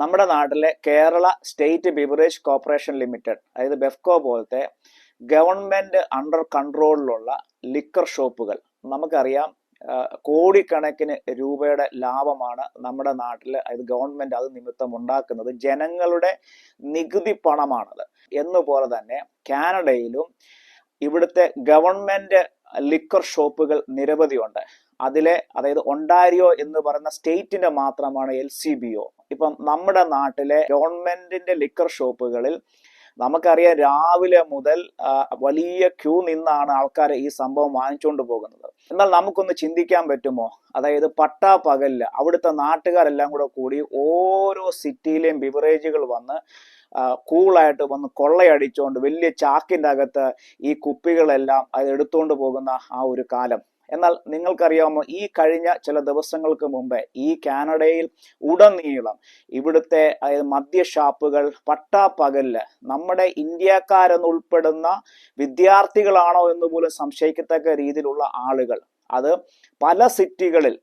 നമ്മുടെ നാട്ടിലെ Kerala state beverage corporation limited അതായത് ബെഫ്കോ പോലത്തെ ഗവൺമെന്റ് അണ്ടർ കൺട്രോളിലുള്ള ലിക്കർ ഷോപ്പുകൾ നമുക്കറിയാം കോടിക്കണക്കിന് രൂപയുടെ ലാഭമാണ് നമ്മുടെ നാട്ടിൽ അതായത് ഗവൺമെന്റ് അത് നിമിത്തം ഉണ്ടാക്കുന്നത്. ജനങ്ങളുടെ നികുതി പണമാണത്. എന്നുപോലെ തന്നെ കാനഡയിലും ഇവിടുത്തെ ഗവൺമെന്റ് ലിക്കർ ഷോപ്പുകൾ നിരവധിയുണ്ട്. അതിലെ അതായത് ഒണ്ടാരിയോ എന്ന് പറയുന്ന സ്റ്റേറ്റിന്റെ മാത്രമാണ് എൽ സി ബി ഒ. ഇപ്പം നമ്മുടെ നാട്ടിലെ ഗവൺമെന്റിന്റെ ലിക്കർ ഷോപ്പുകളിൽ നമുക്കറിയാം രാവിലെ മുതൽ വലിയ ക്യൂ നിന്നാണ് ആൾക്കാർ ഈ സംഭവം വാങ്ങിച്ചുകൊണ്ട് പോകുന്നത്. എന്നാൽ നമുക്കൊന്ന് ചിന്തിക്കാൻ പറ്റുമോ? അതായത് പട്ടാ പകലിൽ അവിടുത്തെ നാട്ടുകാരെല്ലാം കൂടെ കൂടി ഓരോ സിറ്റിയിലെയും ബിവറേജുകൾ വന്ന് കൂളായിട്ട് വന്ന് കൊള്ളയടിച്ചുകൊണ്ട് വലിയ ചാക്കിന്റെ അകത്ത് ഈ കുപ്പികളെല്ലാം അത് എടുത്തുകൊണ്ട് പോകുന്ന ആ ഒരു കാലം. എന്നാൽ നിങ്ങൾക്കറിയാമോ ഈ കഴിഞ്ഞ ചില ദിവസങ്ങൾക്ക് മുമ്പേ ഈ കാനഡയിൽ ഉടനീളം ഇവിടുത്തെ അതായത് മദ്യ ഷാപ്പുകൾ പട്ടാപ്പകലിൽ നമ്മുടെ ഇന്ത്യക്കാരെന്നുൾപ്പെടുന്ന വിദ്യാർത്ഥികളാണോ എന്ന് പോലും സംശയിക്കത്തക്ക രീതിയിലുള്ള ആളുകൾ അത് പല സിറ്റികളിൽ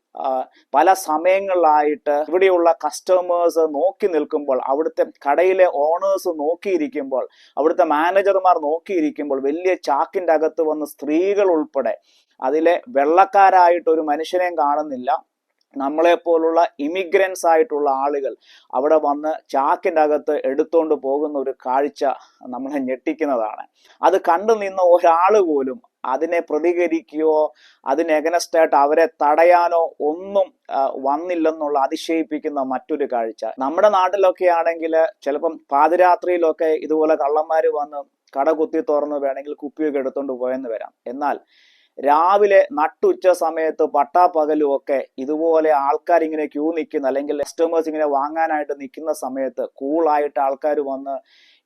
പല സമയങ്ങളിലായിട്ട് ഇവിടെയുള്ള കസ്റ്റമേഴ്സ് നോക്കി നിൽക്കുമ്പോൾ അവിടുത്തെ കടയിലെ ഓണേഴ്സ് നോക്കിയിരിക്കുമ്പോൾ അവിടുത്തെ മാനേജർമാർ നോക്കിയിരിക്കുമ്പോൾ വലിയ ചാക്കിന്റെ അകത്ത് വന്ന സ്ത്രീകൾ ഉൾപ്പെടെ അതിലെ വെള്ളക്കാരായിട്ട് ഒരു മനുഷ്യനെയും കാണുന്നില്ല. നമ്മളെ പോലുള്ള ഇമിഗ്രൻസ് ആയിട്ടുള്ള ആളുകൾ അവിടെ വന്ന് ചാക്കിന്റെ അകത്ത് എടുത്തുകൊണ്ട് പോകുന്ന ഒരു കാഴ്ച നമ്മളെ ഞെട്ടിക്കുന്നതാണ്. അത് കണ്ടു നിന്ന ഒരാൾ പോലും അതിനെ പ്രതികരിക്കുകയോ അതിന് എഗനസ്റ്റ് അവരെ തടയാനോ ഒന്നും വന്നില്ലെന്നുള്ള അതിശയിപ്പിക്കുന്ന മറ്റൊരു കാഴ്ച. നമ്മുടെ നാട്ടിലൊക്കെ ആണെങ്കിൽ ചിലപ്പം പാതിരാത്രിയിലൊക്കെ ഇതുപോലെ കള്ളന്മാർ വന്ന് കട കുത്തി തുറന്ന് വേണമെങ്കിൽ കുപ്പിയൊക്കെ എടുത്തുകൊണ്ട് പോയെന്ന് വരാം. എന്നാൽ രാവിലെ നട്ടുച്ച സമയത്ത് പട്ടാപ്പകലും ഒക്കെ ഇതുപോലെ ആൾക്കാർ ഇങ്ങനെ ക്യൂ നിൽക്കുന്ന അല്ലെങ്കിൽ കസ്റ്റമേഴ്സ് ഇങ്ങനെ വാങ്ങാനായിട്ട് നിൽക്കുന്ന സമയത്ത് കൂളായിട്ട് ആൾക്കാർ വന്ന്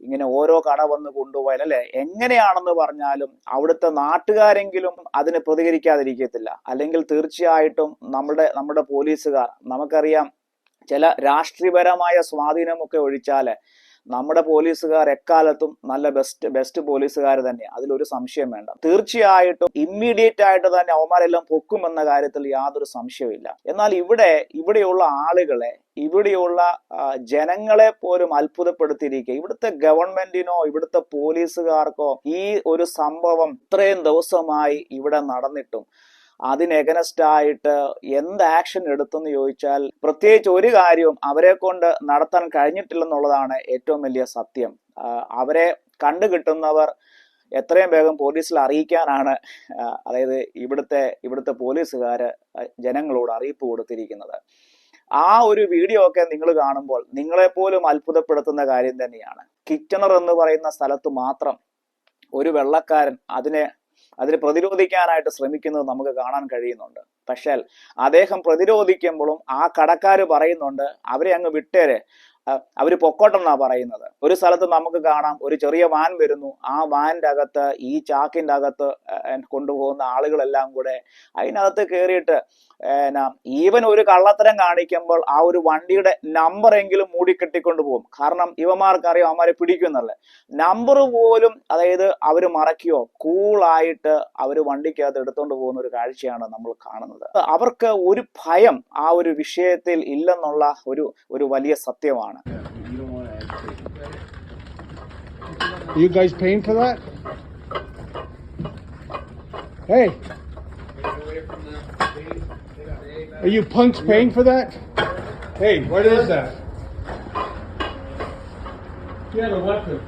ഇങ്ങനെ ഓരോ കട വന്ന് കൊണ്ടുപോയാൽ അല്ലെ? എങ്ങനെയാണെന്ന് പറഞ്ഞാലും അവിടുത്തെ നാട്ടുകാരെങ്കിലും അതിന് പ്രതികരിക്കാതിരിക്കത്തില്ല. അല്ലെങ്കിൽ തീർച്ചയായിട്ടും നമ്മുടെ നമ്മുടെ പോലീസുകാർ നമുക്കറിയാം ചില രാഷ്ട്രീയപരമായ സ്വാധീനമൊക്കെ ഒഴിച്ചാൽ നമ്മുടെ പോലീസുകാർ എക്കാലത്തും നല്ല ബെസ്റ്റ് ബെസ്റ്റ് പോലീസുകാർ തന്നെ. അതിലൊരു സംശയം വേണ്ട. തീർച്ചയായിട്ടും ഇമ്മീഡിയറ്റ് ആയിട്ട് തന്നെ അവന്മാരെല്ലാം പൊക്കുമെന്ന കാര്യത്തിൽ യാതൊരു സംശയമില്ല എന്നാൽ ഇവിടെ ഇവിടെയുള്ള ആളുകളെ ഇവിടെയുള്ള ജനങ്ങളെ പോലും അത്ഭുതപ്പെടുത്തിയിരിക്കുക ഇവിടുത്തെ ഗവൺമെന്റിനോ ഇവിടുത്തെ പോലീസുകാർക്കോ ഈ ഒരു സംഭവം ഇത്രയും ദിവസമായി ഇവിടെ നടന്നിട്ടും അതിന് എഗനസ്റ്റ് ആയിട്ട് എന്ത് ആക്ഷൻ എടുത്തെന്ന് ചോദിച്ചാൽ പ്രത്യേകിച്ച് ഒരു കാര്യവും അവരെ കൊണ്ട് നടത്താൻ കഴിഞ്ഞിട്ടില്ലെന്നുള്ളതാണ് ഏറ്റവും വലിയ സത്യം. അവരെ കണ്ടു കിട്ടുന്നവർ എത്രയും വേഗം പോലീസിൽ അറിയിക്കാനാണ് അതായത് ഇവിടുത്തെ ഇവിടുത്തെ പോലീസുകാർ ജനങ്ങളോട് അറിയിപ്പ് കൊടുത്തിരിക്കുന്നത്. ആ ഒരു വീഡിയോ ഒക്കെ നിങ്ങൾ കാണുമ്പോൾ നിങ്ങളെപ്പോലും അത്ഭുതപ്പെടുത്തുന്ന കാര്യം തന്നെയാണ്. കിച്ചണർ എന്ന് പറയുന്ന സ്ഥലത്ത് മാത്രം ഒരു വെള്ളക്കാരൻ അതിനെ അതിനെ പ്രതിരോധിക്കാനായിട്ട് ശ്രമിക്കുന്നത് നമുക്ക് കാണാൻ കഴിയുന്നുണ്ട്. പക്ഷേ അദ്ദേഹം പ്രതിരോധിക്കുമ്പോഴും ആ കടക്കാർ പറയുന്നുണ്ട് അവരെ അങ്ങ് വിട്ടേരെ. അവർ പൊക്കോട്ടെന്നാ പറയുന്നത്. ഒരു സ്ഥലത്ത് നമുക്ക് കാണാം ഒരു ചെറിയ വാൻ വരുന്നു. ആ വാന്റെ അകത്ത് ഈ ചാക്കിന്റെ അകത്ത് കൊണ്ടുപോകുന്ന ആളുകളെല്ലാം കൂടെ അതിനകത്ത് കയറിയിട്ട് എന്നാ ഈവൻ ഒരു കള്ളത്തരം കാണിക്കുമ്പോൾ ആ ഒരു വണ്ടിയുടെ നമ്പർ എങ്കിലും മൂടിക്കെട്ടിക്കൊണ്ട് പോകും. കാരണം ഇവന്മാർക്കറിയാം അവന്മാരെ പിടിക്കുന്നല്ലേ നമ്പർ പോലും അതായത് അവർ മറക്കുകയോ കൂളായിട്ട് അവർ വണ്ടിക്കകത്ത് എടുത്തുകൊണ്ട് പോകുന്ന ഒരു കാഴ്ചയാണ് നമ്മൾ കാണുന്നത്. അവർക്ക് ഒരു ഭയം ആ ഒരു വിഷയത്തിൽ ഇല്ലെന്നുള്ള ഒരു ഒരു വലിയ സത്യമാണ്. You guys paying for that? Hey. Are you punks paying for that? Hey, what is that? You had a weapon.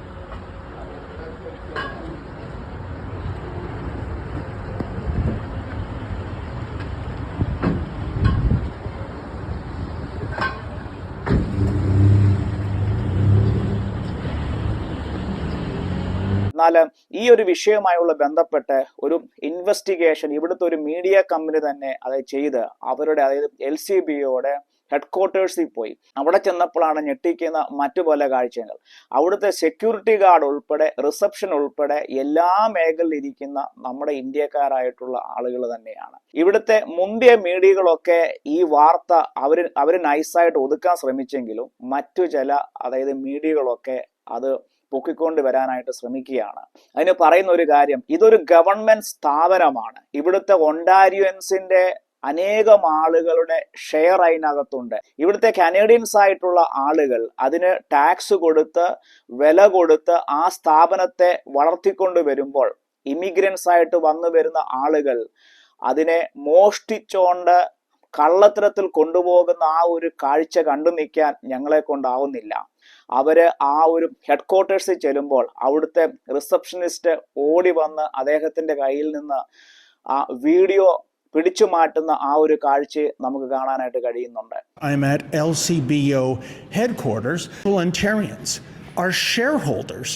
എന്നാൽ ഈ ഒരു വിഷയവുമായുള്ള ബന്ധപ്പെട്ട് ഒരു ഇൻവെസ്റ്റിഗേഷൻ ഇവിടുത്തെ ഒരു മീഡിയ കമ്പനി തന്നെ അത് ചെയ്ത് അവരുടെ അതായത് എൽ സി ബിയോടെ ഹെഡ് ക്വാർട്ടേഴ്സിൽ പോയി. അവിടെ ചെന്നപ്പോഴാണ് ഞെട്ടിക്കുന്ന മറ്റു പല കാഴ്ചകൾ. അവിടുത്തെ സെക്യൂരിറ്റി ഗാർഡ് ഉൾപ്പെടെ റിസപ്ഷൻ ഉൾപ്പെടെ എല്ലാ മേഖലയിൽ ഇരിക്കുന്ന നമ്മുടെ ഇന്ത്യക്കാരായിട്ടുള്ള ആളുകൾ തന്നെയാണ്. ഇവിടുത്തെ മുന്തിയ മീഡിയകളൊക്കെ ഈ വാർത്ത അവർ അവർ നൈസായിട്ട് ഒതുക്കാൻ ശ്രമിച്ചെങ്കിലും മറ്റു ചില അതായത് മീഡിയകളൊക്കെ അത് പൊക്കിക്കൊണ്ട് വരാനായിട്ട് ശ്രമിക്കുകയാണ്. അതിന് പറയുന്ന ഒരു കാര്യം ഇതൊരു ഗവൺമെന്റ് സ്ഥാപനമാണ്. ഇവിടുത്തെ ഒണ്ടാരിയൻസിന്റെ അനേകം ആളുകളുടെ ഷെയർ അതിനകത്തുണ്ട്. ഇവിടുത്തെ കനേഡിയൻസ് ആയിട്ടുള്ള ആളുകൾ അതിന് ടാക്സ് കൊടുത്ത് വില കൊടുത്ത് ആ സ്ഥാപനത്തെ വളർത്തിക്കൊണ്ട് വരുമ്പോൾ ഇമിഗ്രൻസ് ആയിട്ട് വന്നു വരുന്ന ആളുകൾ അതിനെ മോഷ്ടിച്ചോണ്ട് കള്ളത്തരത്തിൽ കൊണ്ടുപോകുന്ന ആ ഒരു കാഴ്ച കണ്ടു നിൽക്കാൻ ഞങ്ങളെ കൊണ്ടാവുന്നില്ല അവർ ആ ഒരു ഹെഡ് ക്വാർട്ടേഴ്സിൽ ചെല്ലുമ്പോൾ അവിടുത്തെ റിസപ്ഷനിസ്റ്റ് ഓടി വന്ന് അദ്ദേഹത്തിന്റെ കയ്യിൽ നിന്ന് ആ വീഡിയോ പിടിച്ചു മാറ്റുന്ന ആ ഒരു കാഴ്ച നമുക്ക് കാണാനായിട്ട് കഴിയുന്നുണ്ട്. Ontarians Our shareholders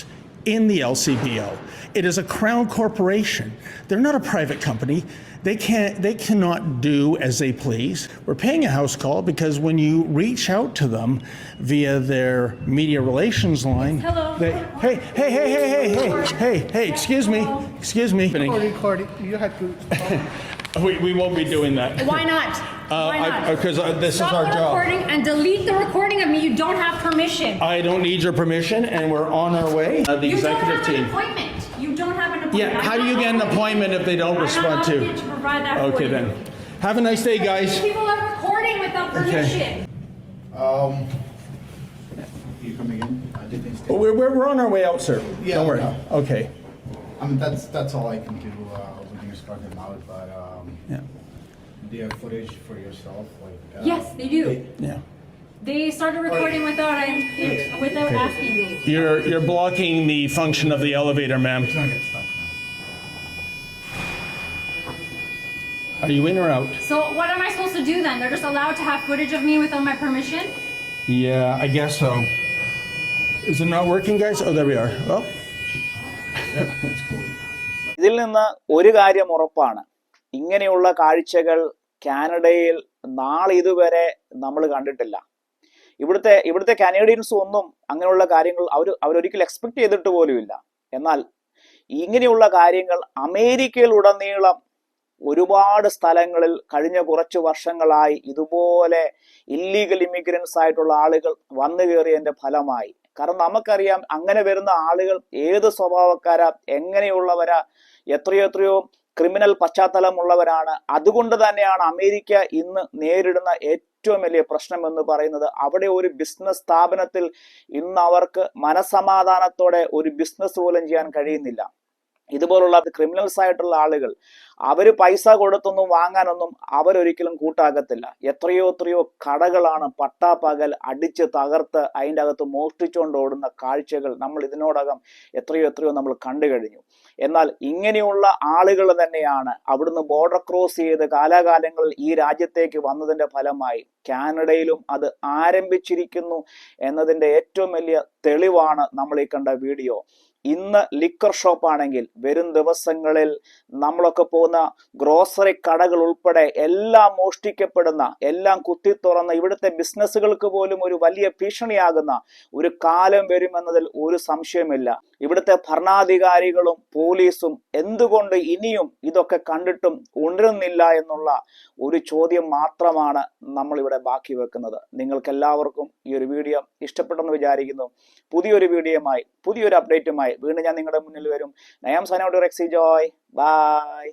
in the LCBO. It is a crown corporation. They're not a private company. They can't they cannot do as they please. We're paying a house call because when you reach out to them via their media relations line, Hello. they hey hey hey hey hey hey hey hey excuse me excuse me. Recording, recording. You had to. We, we won't be doing that. Why not? Why not? Because this Stop is our the job. recording and delete the recording of me. You don't have permission. I don't need your permission, and we're on our way. Uh, the you don't executive have an team. appointment. You don't have an appointment. Yeah, I'm how do you get an appointment if they don't I'm respond not to? obligated to provide that for Okay, you. then. Have a nice day, guys. People are recording without permission. Um, you coming in? I didn't stay. We're, we're, we're on our way out, sir. Yeah, Don't worry. no. Okay. I mean, that's, that's all I can do, uh, when you start them out, but, um, Yeah. do you have footage for yourself, like? uh, Yes, they do. Yeah. They started recording without without asking me. You're, you're blocking the function of the elevator, ma'am. It's not get stuck now. Are you in or out? So what am I supposed to do then? They're just allowed to have footage of me without my permission? Yeah, I guess so. Is it not working, guys? Oh, there we are. Oh. ഇതിൽ നിന്ന് ഒരു കാര്യം ഉറപ്പാണ്. ഇങ്ങനെയുള്ള കാഴ്ചകൾ കാനഡയിൽ നാളെ ഇതുവരെ നമ്മൾ കണ്ടിട്ടില്ല. ഇവിടുത്തെ ഇവിടുത്തെ കനേഡിയൻസ് ഒന്നും അങ്ങനെയുള്ള കാര്യങ്ങൾ അവർ അവരൊരിക്കലും എക്സ്പെക്ട് ചെയ്തിട്ട് പോലുമില്ല എന്നാൽ ഇങ്ങനെയുള്ള കാര്യങ്ങൾ അമേരിക്കയിൽ ഉടനീളം ഒരുപാട് സ്ഥലങ്ങളിൽ കഴിഞ്ഞ കുറച്ച് വർഷങ്ങളായി ഇതുപോലെ ഇല്ലീഗൽ ഇമിഗ്രൻസ് ആയിട്ടുള്ള ആളുകൾ വന്നു കയറിയതിന്റെ ഫലമായി. കാരണം നമുക്കറിയാം അങ്ങനെ വരുന്ന ആളുകൾ ഏത് സ്വഭാവക്കാരാ എങ്ങനെയുള്ളവരാ എത്രയോ എത്രയോ ക്രിമിനൽ പശ്ചാത്തലമുള്ളവരാണ്. അതുകൊണ്ട് തന്നെയാണ് അമേരിക്ക ഇന്ന് നേരിടുന്ന ഏറ്റവും വലിയ പ്രശ്നം എന്ന് പറയുന്നത്. അവിടെ ഒരു ബിസിനസ് സ്ഥാപനത്തിൽ ഇന്ന് അവർക്ക് മനസമാധാനത്തോടെ ഒരു ബിസിനസ് പോലും ചെയ്യാൻ കഴിയുന്നില്ല. ഇതുപോലുള്ള ക്രിമിനൽസ് ആയിട്ടുള്ള ആളുകൾ അവർ പൈസ കൊടുത്തൊന്നും വാങ്ങാനൊന്നും അവരൊരിക്കലും കൂട്ടാകത്തില്ല. എത്രയോ എത്രയോ കടകളാണ് പട്ടാപ്പകൽ അടിച്ച് തകർത്ത് അതിന്റെ അകത്ത് മോഷ്ടിച്ചുകൊണ്ട് ഓടുന്ന കാഴ്ചകൾ നമ്മൾ ഇതിനോടകം എത്രയോ എത്രയോ നമ്മൾ കണ്ടു കഴിഞ്ഞു. എന്നാൽ ഇങ്ങനെയുള്ള ആളുകൾ തന്നെയാണ് അവിടുന്ന് ബോർഡർ ക്രോസ് ചെയ്ത് കാലാകാലങ്ങളിൽ ഈ രാജ്യത്തേക്ക് വന്നതിന്റെ ഫലമായി കാനഡയിലും അത് ആരംഭിച്ചിരിക്കുന്നു എന്നതിന്റെ ഏറ്റവും വലിയ തെളിവാണ് നമ്മൾ ഈ കണ്ട വീഡിയോ. ഇന്ന് ലിക്കർ ഷോപ്പ് ആണെങ്കിൽ വരും ദിവസങ്ങളിൽ നമ്മളൊക്കെ പോകുന്ന ഗ്രോസറി കടകൾ ഉൾപ്പെടെ എല്ലാം മോഷ്ടിക്കപ്പെടുന്ന എല്ലാം കുത്തി തുറന്ന ഇവിടുത്തെ ബിസിനസ്സുകൾക്ക് പോലും ഒരു വലിയ ഭീഷണിയാകുന്ന ഒരു കാലം വരുമെന്നതിൽ ഒരു സംശയമില്ല ഇവിടുത്തെ ഭരണാധികാരികളും പോലീസും എന്തുകൊണ്ട് ഇനിയും ഇതൊക്കെ കണ്ടിട്ടും ഉണരുന്നില്ല എന്നുള്ള ഒരു ചോദ്യം മാത്രമാണ് നമ്മൾ ഇവിടെ ബാക്കി വെക്കുന്നത്. നിങ്ങൾക്ക് എല്ലാവർക്കും ഈ ഒരു വീഡിയോ ഇഷ്ടപ്പെട്ടെന്ന് വിചാരിക്കുന്നു. പുതിയൊരു വീഡിയോയുമായി പുതിയൊരു അപ്ഡേറ്റുമായി വീണ്ടും ഞാൻ നിങ്ങളുടെ മുന്നിൽ വരും. നയാം സനോട് റെക്സി ജോയ് ബൈ